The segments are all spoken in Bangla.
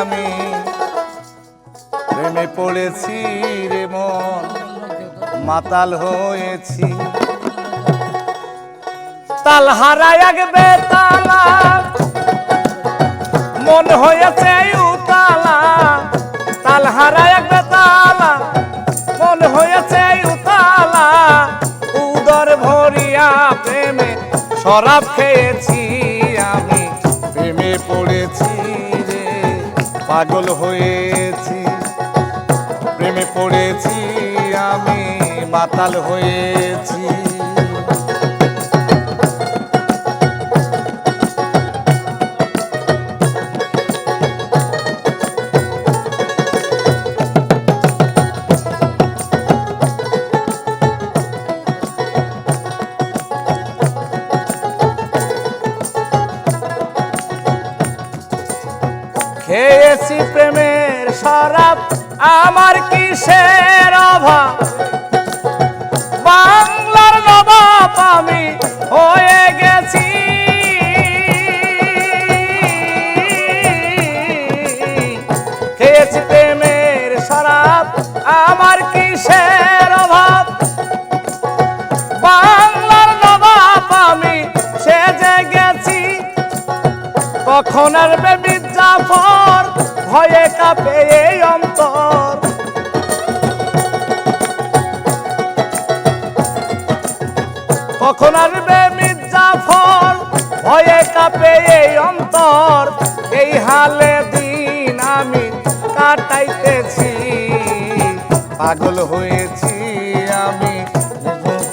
আমি। প্রেমে পড়েছি রে মন, মাতাল হয়েছি। তাল হারায় এক বেতালা, মন হয়েছে উতালা। তাল হারায় এক বেতালা, মন হয়েছে উতালা। উদর ভরিয়া প্রেমে শরাব খেয়েছি। পাগল হয়েছি প্রেমে পড়েছি আমি মাতাল হয়েছি। খেয়েছি প্রেমের শরাব, আমার কিসের অভাব? বাংলার নবাব আমি হয়ে গেছি। খেয়েছি প্রেমের শরাব, আমার কিসের অভাব? বাংলার নবাব আমি সেজে গেছি। কখন আর মির্জাফর কাঁপে এই অন্তর, এই হালে দিন আমি কাটাইতেছি। পাগল হয়েছি আমি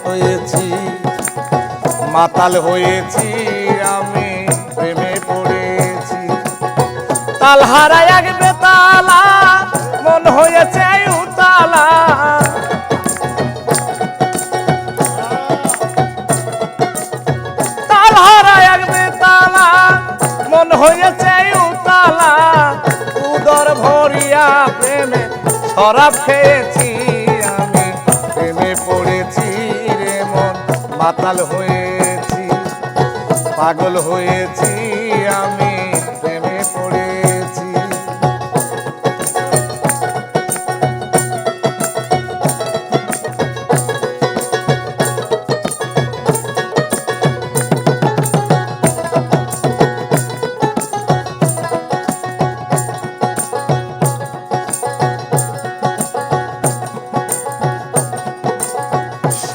হয়েছি। মাতাল হয়েছি আমি, প্রেমে পড়েছি। তাল হারায় এক বেতালা, মন হয়েছে হয়েছে উতালা, উদর ভরিয়া প্রেমে শরাব খেয়েছি আমি, প্রেমে পড়েছি রে মন মাতাল হয়েছি, পাগল হয়েছি।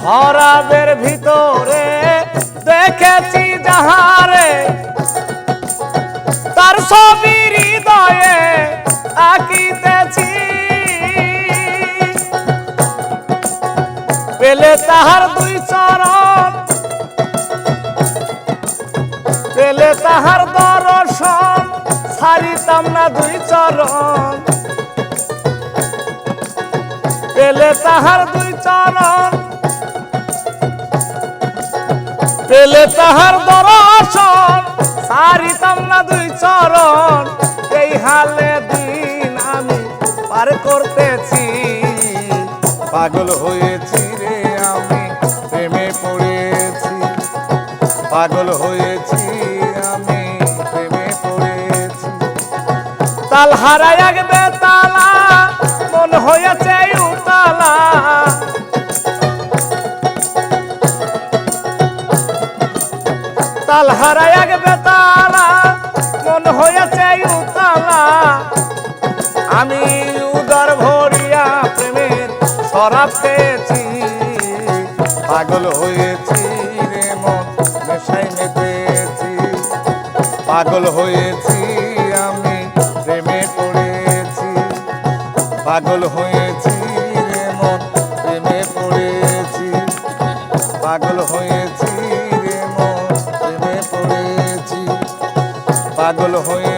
শরাবের ভিতরে দেখেছি যাহারে। তার ছবি হৃদয়ে আঁকিতেছি। পেলে তাহার দুই চরণ, পেলে তাহার দর্শন, ছাড়িতাম না দুই চরণ। পেলে তাহার দুই চরণ পেলে তাহার দর্শন সারিতাম না দুই চরণ। এই হালে দিন আমি পার করতেছি। পাগল হয়েছি রে আমি, প্রেমে পড়েছি। পাগল হয়েছি আমি, প্রেমে পড়েছি। তাল হারায় এক বেতালা, মন হয়েছে তাল হারায় এক বেতালা, মন হয়েছে উতালা। আমি উদর ভরিয়া প্রেমের শরাব পেয়েছি, পাগল হয়েছি রে মন, নেশায় মেতেছি। পাগল হয়েছি আমি, প্রেমে পড়েছি। পাগল হয়েছি রে মন, প্রেমে পড়েছি। পাগল হয়েছি পাগল হয়ে